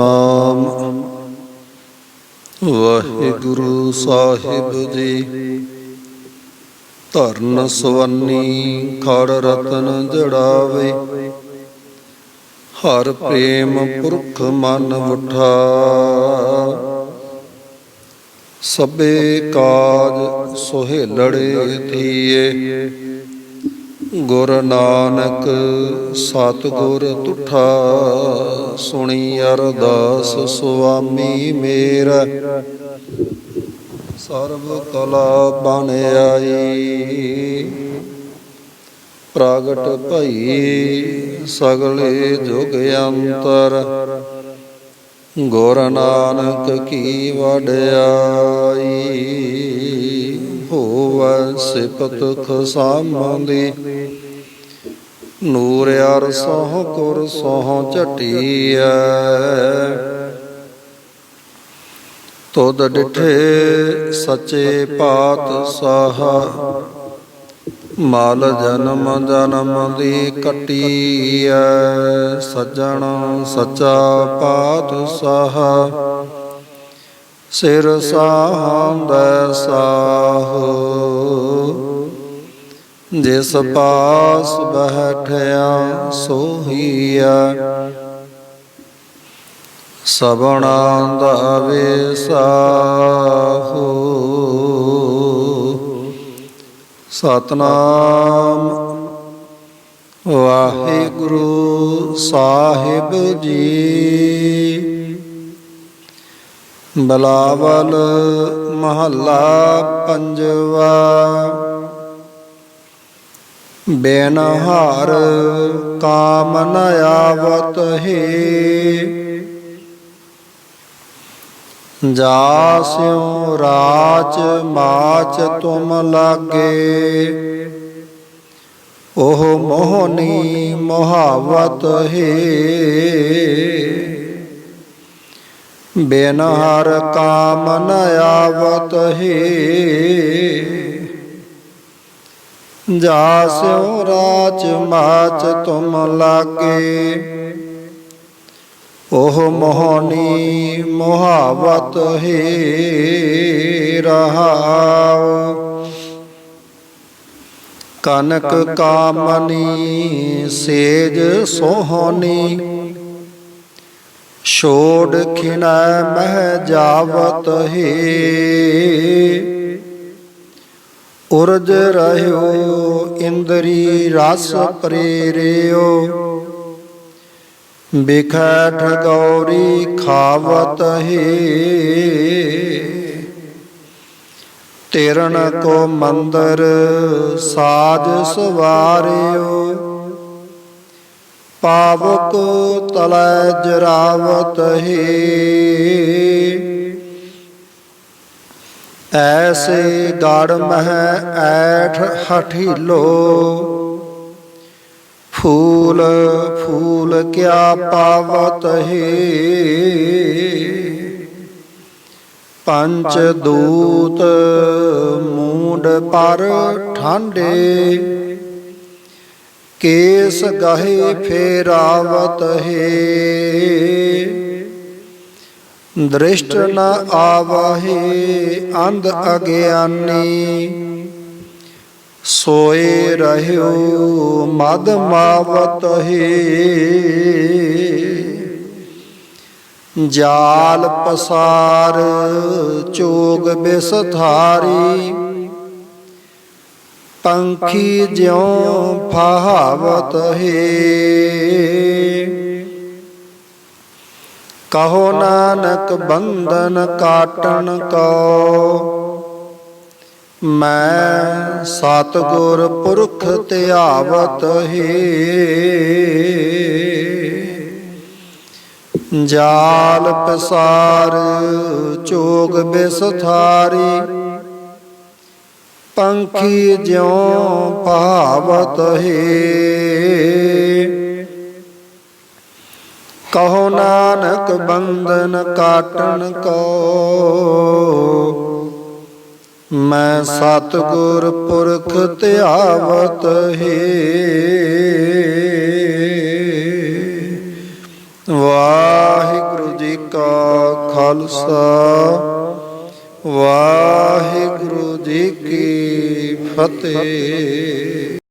ਆਮ ਵਾਹਿਗੁਰੂ ਸਾਹਿਬ ਜੀ। ਧਰਨ ਸਵੰਨੀ, ਖੜ ਰਤਨ ਜੜਾਵੇ। ਹਰ ਪ੍ਰੇਮ ਪੁਰਖ ਮਨ ਉਠਾ ਸਭੇ ਕਾਜ ਸੁਹੇਲੜੇ ਥੀਏ ਗੁਰ ਨਾਨਕ ਸਤਿਗੁਰ ਤੁਠਾ ਸੁਣੀ ਅਰਦਾਸ ਸੁਆਮੀ ਮੇਰਾ। ਸਰਬ ਕਲਾ ਬਣ ਆਈ। ਪ੍ਰਗਟ ਭਈ ਸਗਲੇ ਜੁਗ ਅੰਤਰ। ਗੁਰ ਨਾਨਕ ਕੀ ਵਡਿਆਈ ਹੋਵੈ ਸਿਫਤ ਖਸਾਮਦੀ। ਨੂਰ ਅਰ ਸੋਹ ਕੁਰ ਸੋਹ ਝਟੀਐ। ਤੁਧ ਡਿਠੇ ਸੱਚੇ ਪਾਤਸ਼ਾਹ ਮਾਲ ਜਨਮ ਜਨਮ ਦੀ ਕਟੀਐ। ਸੱਜਣ ਸੱਚਾ ਪਾਤਸ਼ਾਹ ਸਿਰ ਸਾਹੰਦੈ ਸਾਹੋ। ਜਿਸ ਪਾਸ ਬੈਠਿਆ ਸੋਹੀਆ ਸਬਣਾ ਦਾ ਵੇਸਾਹੋ। ਸਤਨਾਮ ਵਾਹਿਗੁਰੂ ਸਾਹਿਬ ਜੀ। ਬਲਾਵਲ ਮਹੱਲਾ ਪੰਜਵਾ। ਬੇਨ ਹਾਰ ਕਾਮ ਨ ਆਵਤ ਹੈ। ਜਾ ਸਿਉ ਰਾਚ ਮਾਚ ਤੁਮ ਲਾਗੇ। ਉਹ ਮੋਹਨੀ ਮੁਹਾਵਤ ਹੈ। ਬਿਨ ਹਰ ਕਾਮ ਆਵਤ ਹੈ। ਜਾ ਸਿਉ ਰਾਚ ਮਾਚ ਤੁਮ ਲਾਗੇ। ਉਹ ਮੋਹਨੀ ਮੁਹਾਵਤ ਹੈ ਰਹਾਉ। ਕਨਕ ਕਾਮਨੀ ਸੇਜ ਸੋਹਣੀ ਛੋੜ ਖਿਨੈ ਮਹਿ ਜਾਵਤ ਹੈ। ਉਰਜ ਰਹਿਓ ਇੰਦਰੀ ਰਸ ਪ੍ਰੇਰਿਓ। ਬਿਖੈ ਠਗੌਰੀ ਖਾਵਤ ਹੈ। ਤੇਰਨ ਕੋ ਮੰਦਰ ਸਾਜ ਸਵਾਰਿਓ। ਪਾਵਕ ਤਲੈ ਜਰਾਵਤ ਹੈ। ਐਸੇ ਗੜ ਮਹਿ ਐਠ ਹਠੀਲੋ। ਫੂਲ ਫੂਲ ਕਿਆ ਪਾਵਤ ਹੈ। ਪੰਚ ਦੂਤ ਮੂੰਡ ਪਰ ਠਾਂਡੇ। ਕੇਸ ਗਹੇ ਫੇਰਾਵਤ ਹੈ। ਦ੍ਰਿਸ਼ਟ ਨ ਆਵਹੇ ਅੰਧ ਅਗਿਆਨੀ। ਸੋਏ ਰਹਿਓ ਮਦ ਮਾਵਤ ਹੈ। ਜਾਲ ਪਸਾਰ ਚੋਗ ਬਿਸਥਾਰੀ। ਪੰਖੀ ਜਿਉ ਫਹਾਵਤ ਹੈ। ਕਹੋ ਨਾਨਕ ਬੰਧਨ ਕਾਟਣ ਕੋ। ਮੈਂ ਸਤਗੁਰ ਪੁਰਖ ਧਿਆਵਤ ਹੈ। ਜਾਲ ਪਸਾਰ, ਚੋਗ ਬਿਸਥਾਰੀ ਪੰਖੀ ਜਿਉ ਭਾਵਤ ਹੈ। ਕਹੋ ਨਾਨਕ ਬੰਧਨ ਕਾਟਣ ਕੋ। ਮੈਂ ਸਤਗੁਰ ਪੁਰਖ ਧਿਆਵਤ ਹੈ। ਵਾਹਿਗੁਰੂ ਜੀ ਖਾਲਸਾ। ਵਾਹਿਗੁਰੂ ਜੀ ਕੀ ਫਤਿਹ।